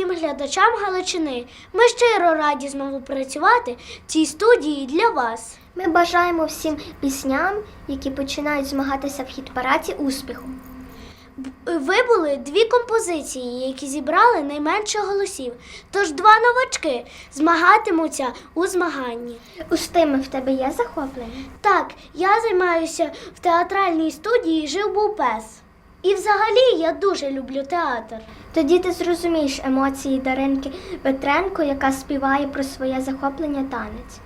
всім глядачам Галичини. Ми щиро раді знову працювати в цій студії для вас. Ми бажаємо всім пісням, які починають змагатися в хіт-параді успіху. Ви були дві композиції, які зібрали найменше голосів. Тож два новачки змагатимуться у змаганні. У стими в тебе є захоплення? Так, я займаюся в театральній студії Жив був пес. І взагалі я дуже люблю театр. Тоді ти зрозумієш емоції Даринки Петренко, яка співає про своє захоплення танець.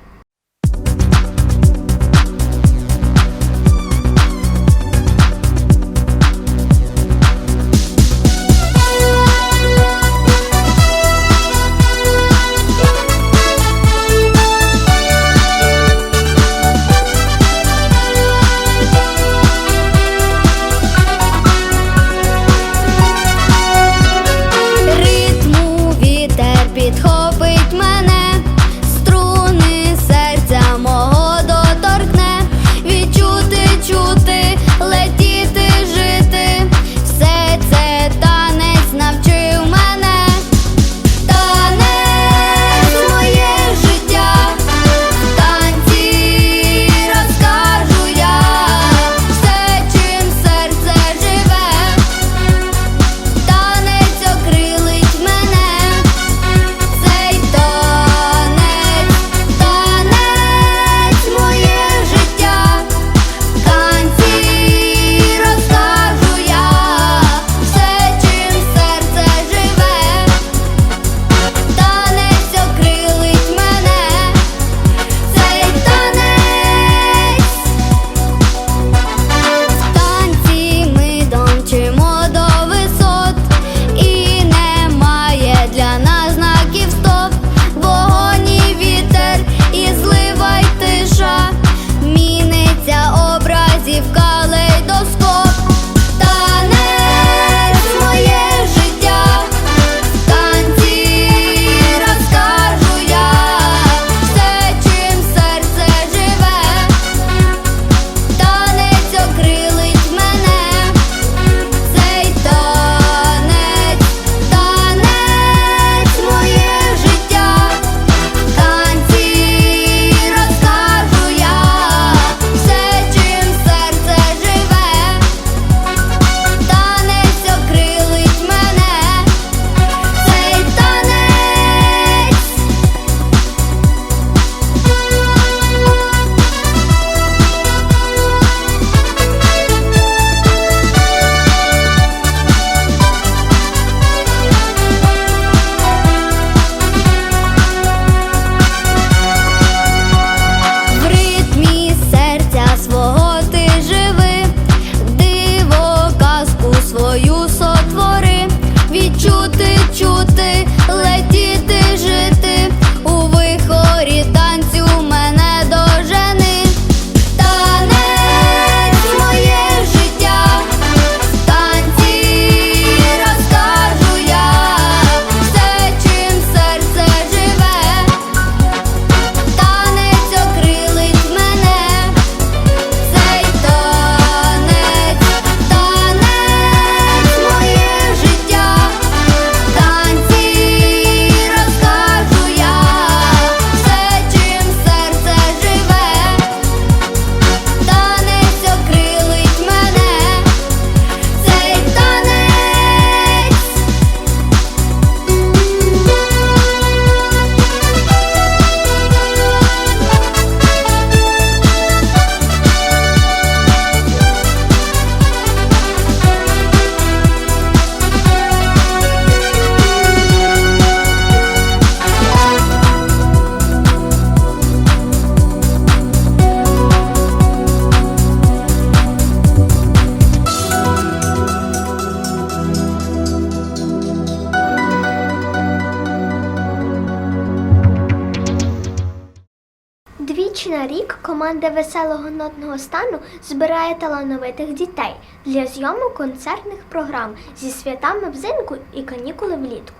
Команда веселого нотного стану збирає талановитих дітей для зйомок концертних програм зі святами взимку і канікули влітку.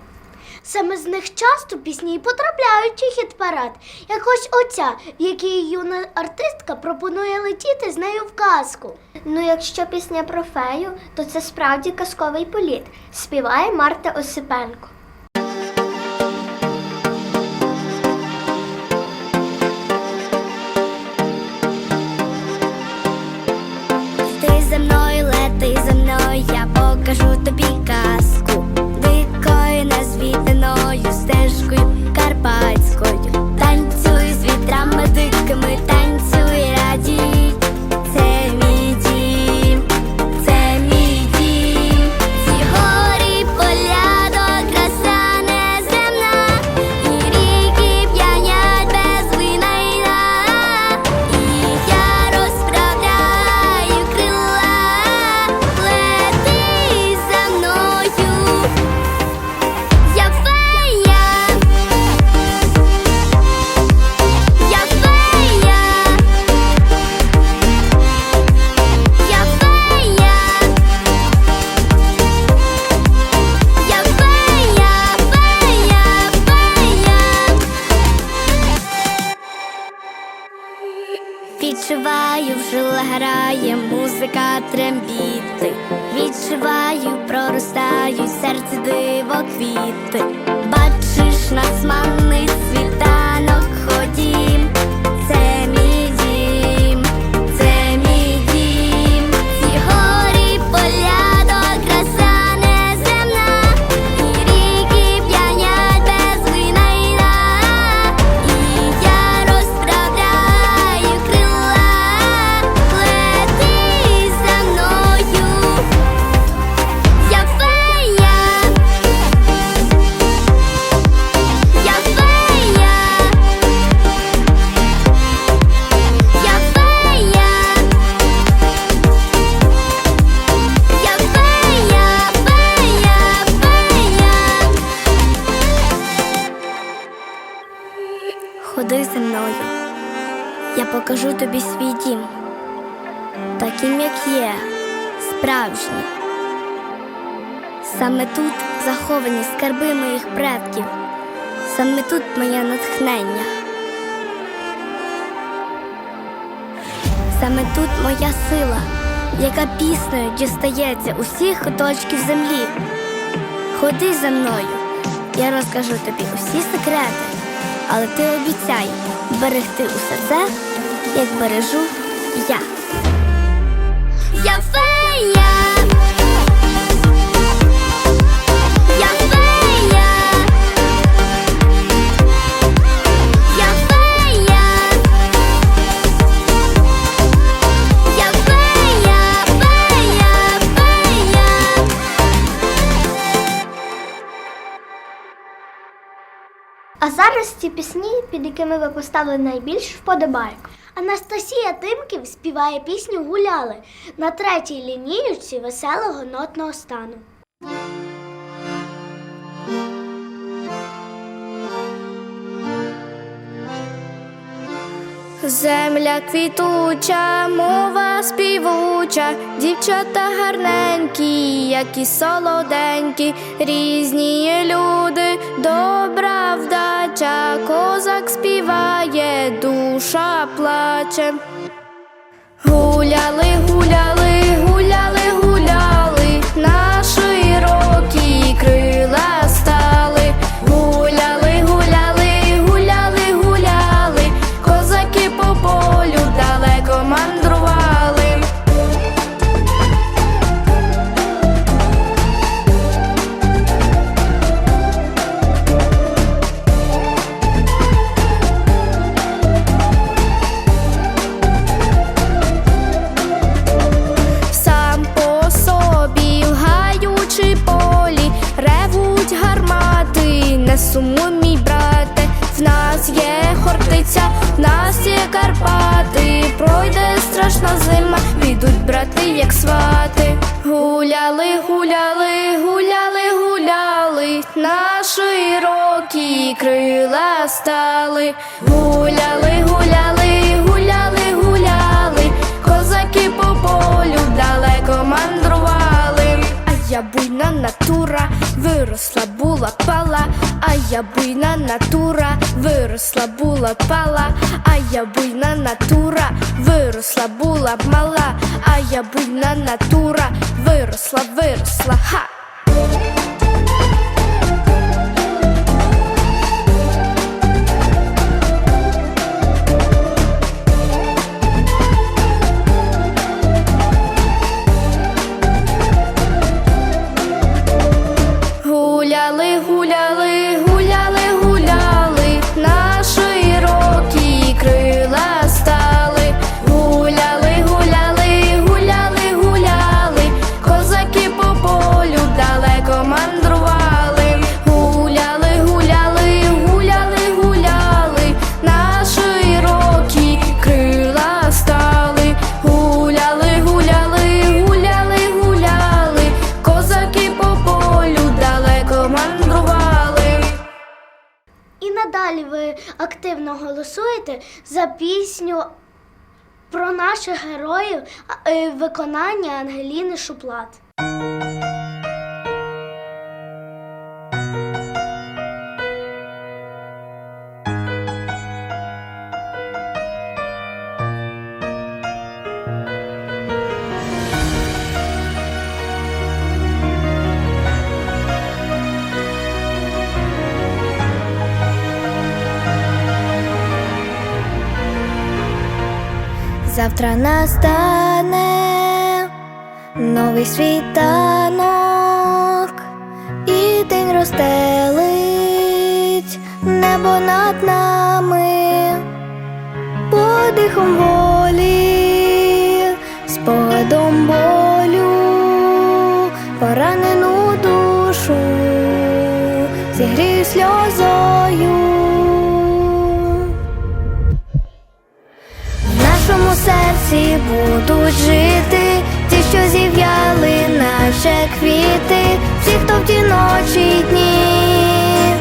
Саме з них часто пісні потрапляють у хіт-парад, як ось оця, в якій юна артистка пропонує летіти з нею в казку. Ну, якщо пісня про фею, то це справді казковий політ. Співає Марта Осипенко. Я покажу тобі грає музика трембіти. Відчуваю, проростаю серце диво квіти. Бачиш, нас манний світанок, є, справжній. Саме тут заховані скарби моїх предків, саме тут моє натхнення. Саме тут моя сила, яка піснею дістається усіх куточків землі. Ходи за мною, я розкажу тобі усі секрети, але ти обіцяй берегти усе це, як бережу я. Я фея. Я. Я фея. А зараз ці пісні, під якими ви поставили найбільш вподобайок. Анастасія Тимків співає пісню Гуляли на третій лінійці веселого нотного стану. Земля квітуча, мова співуча, дівчата гарненькі, які солоденькі, різні люди, добра вдача, козак співає, душа плаче. Гуляли, гуляли, гуляли, гуляли, на широкі крила крила стали. Гуляли, гуляли, гуляли, гуляли, козаки по полю далеко мандрували. А я буйна натура, виросла була пала, а я буйна натура, виросла була пала, а я буйна натура, виросла була мала, а я буйна натура, виросла, виросла, ха. Активно голосуєте за пісню про наших героїв е, виконання Ангеліни Шуплат. Завтра настане новий світанок, і день розстелить небо над нами, подихом наче квіти, всі, хто в ті ночі й дні,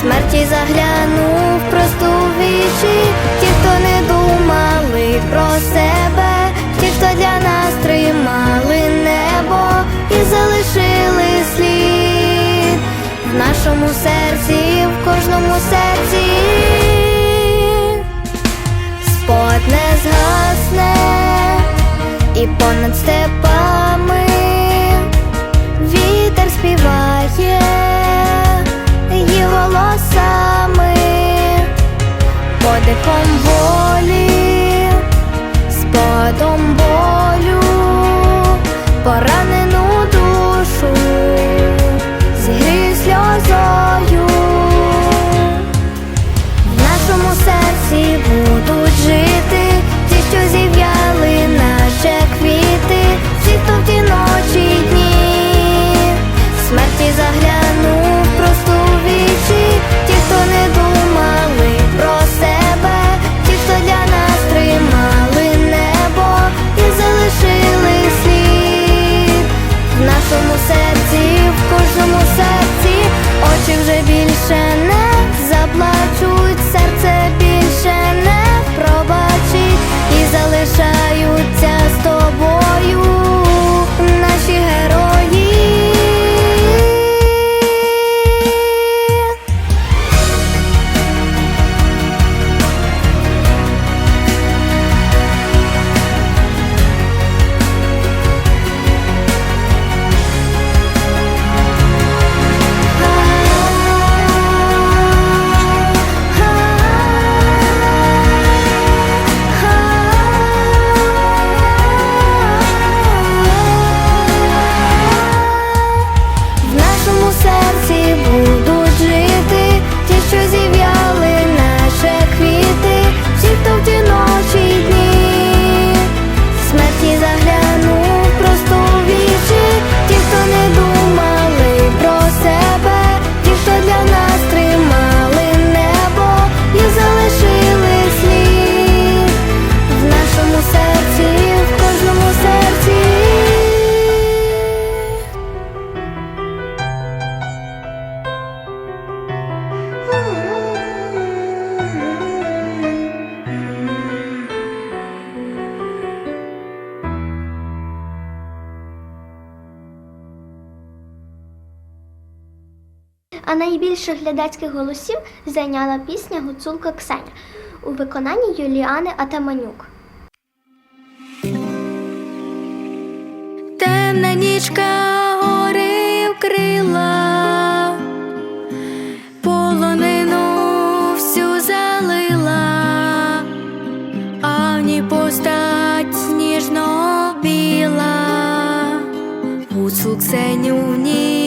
смерті заглянув просто в вічі, ті, хто не думали про себе, ті, хто для нас тримали небо і залишили слід. В нашому серці, в кожному серці. Спот не згасне і понад степами подихом волі, спадом болю, поранену найбільше глядацьких голосів зайняла пісня Гуцулка Ксеня у виконанні Юліани Атаманюк. Темна нічка гори вкрила, полонину всю залила, а в ній постать сніжно біла, гуцул Ксеню в ній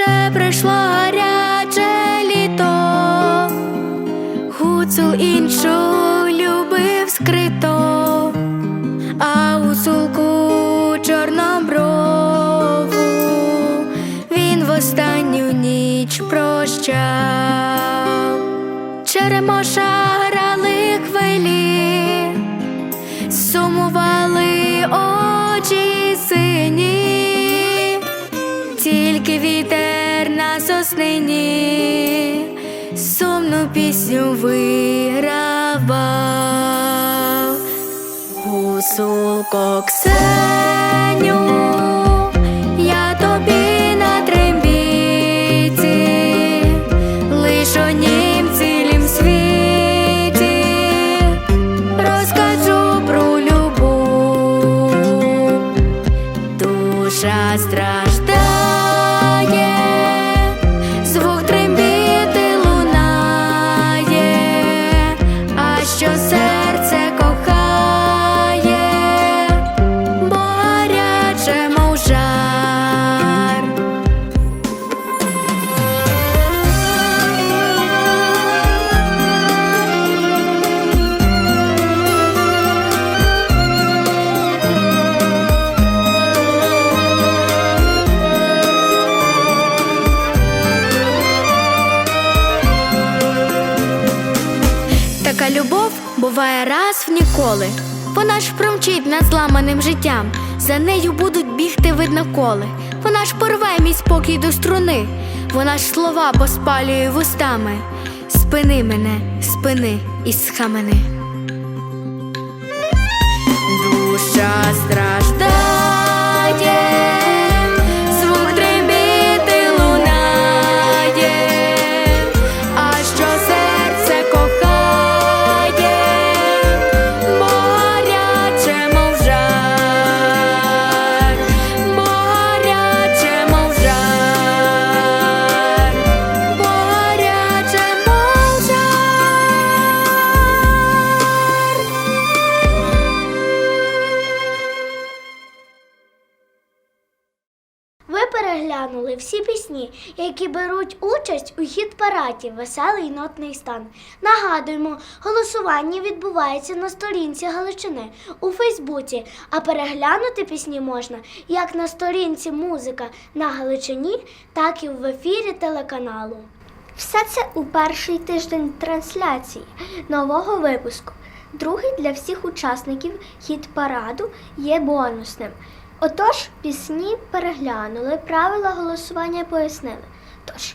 Швидше прийшло гаряче літо, гуцул іншу любив скрито, а гуцулку чорноброву він в останню ніч прощав. Черемоша грали хвилі, сумували очі сині, на сумну пісню вигравав. Гусулко Ксеню, буває раз в ніколи. Вона ж промчить над зламаним життям. За нею будуть бігти видно коли. Вона ж порве мій спокій до струни. Вона ж слова поспалює вустами. Спини мене, спини і схамени. Хіт-параді Веселий нотний стан. Нагадуємо, голосування відбувається на сторінці Галичини у Фейсбуці, а переглянути пісні можна як на сторінці Музика на Галичині, так і в ефірі телеканалу. Все це у перший тиждень трансляції нового випуску. Другий для всіх учасників хіт параду є бонусним. Отож, пісні переглянули, правила голосування пояснили. Тож,